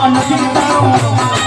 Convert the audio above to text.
મન નથી તારો